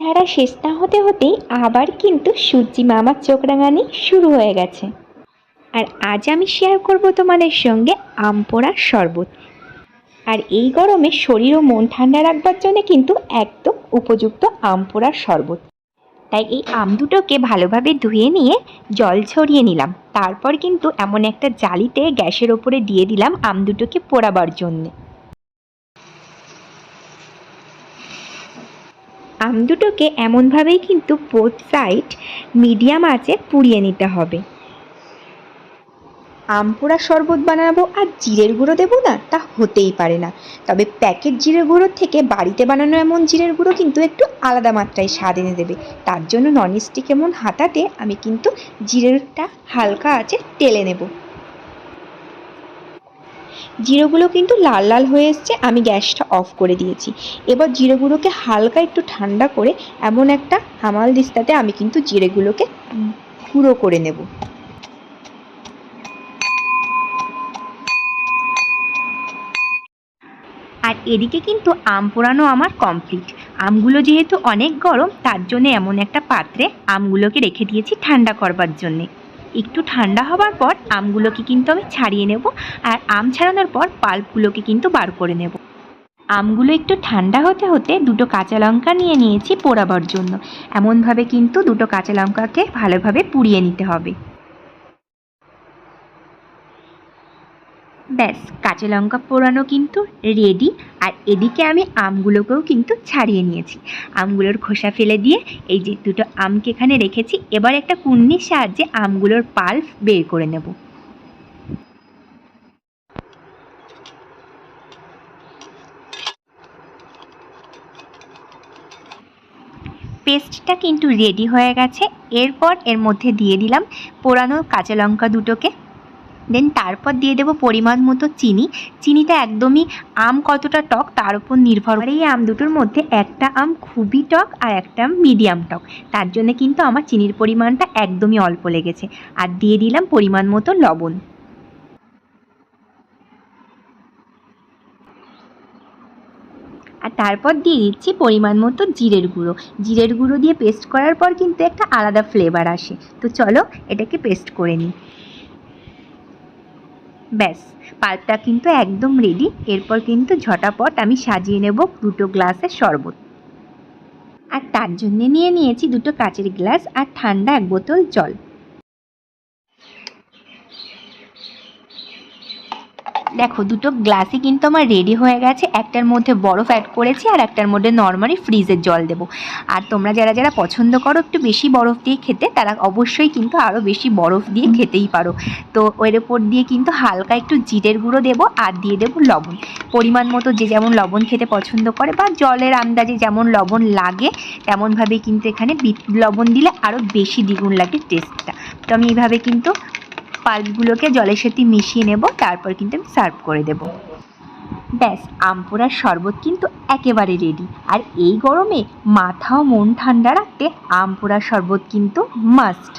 তারা শেষ না হতে হতেই আবার কিন্তু সূর্যি মামার চোখ রাঙানি শুরু হয়ে গেছে। আর আজ আমি শেয়ার করব তোমাদের সঙ্গে আম পোড়ার শরবত। আর এই গরমে শরীর ও মন ঠান্ডা রাখবার জন্য কিন্তু একদম উপযুক্ত আম পোড়ার শরবত। তাই এই আম দুটোকে ভালোভাবে ধুয়ে নিয়ে জল ছড়িয়ে নিলাম। তারপর কিন্তু এমন একটা জালিতে গ্যাসের ওপরে দিয়ে দিলাম আম দুটোকে পোড়াবার জন্যে। আম দুটোকে এমনভাবেই কিন্তু বোথ সাইড মিডিয়াম আঁচে পুড়িয়ে নিতে হবে। আম পোড়া শরবত বানাবো আর জিরের গুঁড়ো দেবো না, তা হতেই পারে না। তবে প্যাকেট জিরের গুঁড়োর থেকে বাড়িতে বানানো এমন জিরের গুঁড়ো কিন্তু একটু আলাদা মাত্রায় স্বাদ এনে দেবে। তার জন্য ননস্টিক এমন হাতাতে আমি কিন্তু জিরেরটা হালকা আছে টেলে নেব। জিরোগুলো কিন্তু লাল লাল হয়ে এসছে, আমি গ্যাসটা অফ করে দিয়েছি। এবার জিরেগুলোকে হালকা একটু ঠান্ডা করে এমন একটা হামাল দিস্তাতে আমি কিন্তু জিরেগুলোকে গুঁড়ো করে নেব। আর এদিকে কিন্তু আম পোড়ানো আমার কমপ্লিট আমগুলো যেহেতু অনেক গরম, তার জন্য এমন একটা পাত্রে আমগুলোকে রেখে দিয়েছি ঠান্ডা করবার জন্যে। একটু ঠান্ডা হবার পর আমগুলোকে কিন্তু আমি ছাড়িয়ে নেব আর আম ছাড়ানোর পর পাল্পগুলোকে কিন্তু বার করে নেব। আমগুলো একটু ঠান্ডা হতে হতে দুটো কাঁচা লঙ্কা নিয়ে নিয়েছি পোড়াবার জন্য। এমনভাবে কিন্তু দুটো কাঁচা লঙ্কাকে ভালোভাবে পুড়িয়ে নিতে হবে। ব্যাস, কাঁচা লঙ্কা পোড়ানো কিন্তু রেডি আর এদিকে আমি আমগুলোকেও কিন্তু ছাড়িয়ে নিয়েছি। আমগুলোর খোসা ফেলে দিয়ে এই যে দুটো আমকে এখানে রেখেছি, এবার একটা কুন্নির সাহায্যে আমগুলোর পাল্প বের করে নেব। পেস্টটা কিন্তু রেডি হয়ে গেছে। এরপর এর মধ্যে দিয়ে দিলাম পোড়ানো কাঁচা লঙ্কা দুটোকে। দেন তারপর দিয়ে দেবো পরিমাণ মতো চিনি। চিনিটা একদমই আম কতটা টক, তার উপর নির্ভর করে। এই আম দুটোর মধ্যে একটা আম খুবই টক আর একটা আম মিডিয়াম টক। তার জন্য কিন্তু আমার চিনির পরিমাণটা একদমই অল্প লেগেছে। আর দিয়ে দিলাম পরিমাণ মতো লবণ। আর তারপর দিয়ে দিচ্ছি পরিমাণ মতো জিরের গুঁড়ো। জিরের গুঁড়ো দিয়ে পেস্ট করার পর কিন্তু একটা আলাদা ফ্লেভার আসে। তো চলো এটাকে পেস্ট করে নিই। ব্যাস পাল্পটা কিন্তু একদম রেডি এরপর কিন্তু ঝটাপট আমি সাজিয়ে নেব দুটো গ্লাসের শরবত। আর তার জন্যে নিয়ে নিয়েছি দুটো কাচের গ্লাস আর ঠান্ডা এক বোতল জল। দেখো, দুটো গ্লাসই কিন্তু আমার রেডি হয়ে গেছে। একটার মধ্যে বরফ অ্যাড করেছি আর একটার মধ্যে নর্মালি ফ্রিজের জল দেবো। আর তোমরা যারা যারা পছন্দ করো একটু বেশি বরফ দিয়ে খেতে, তারা অবশ্যই কিন্তু আরও বেশি বরফ দিয়ে খেতেই পারো। তো ওর ওপর দিয়ে কিন্তু হালকা একটু জিরের গুঁড়ো দেবো আর দিয়ে দেবো লবণ। পরিমাণ মতো যে যেমন লবণ খেতে পছন্দ করে বা জলের আন্দাজে যেমন লবণ লাগে, তেমনভাবে কিন্তু এখানে লবণ দিলে আরও বেশি দ্বিগুণ লাগে টেস্টটা তো আমি এইভাবে কিন্তু পাল্পগুলোকে জলের সাথে মিশিয়ে নেব, তারপর কিন্তু আমি সার্ভ করে দেব। ব্যাস আমপোড়ার শরবত কিন্তু একেবারে রেডি আর এই গরমে মাথা ও মন ঠান্ডা রাখতে আমপোড়ার শরবত কিন্তু মাস্ট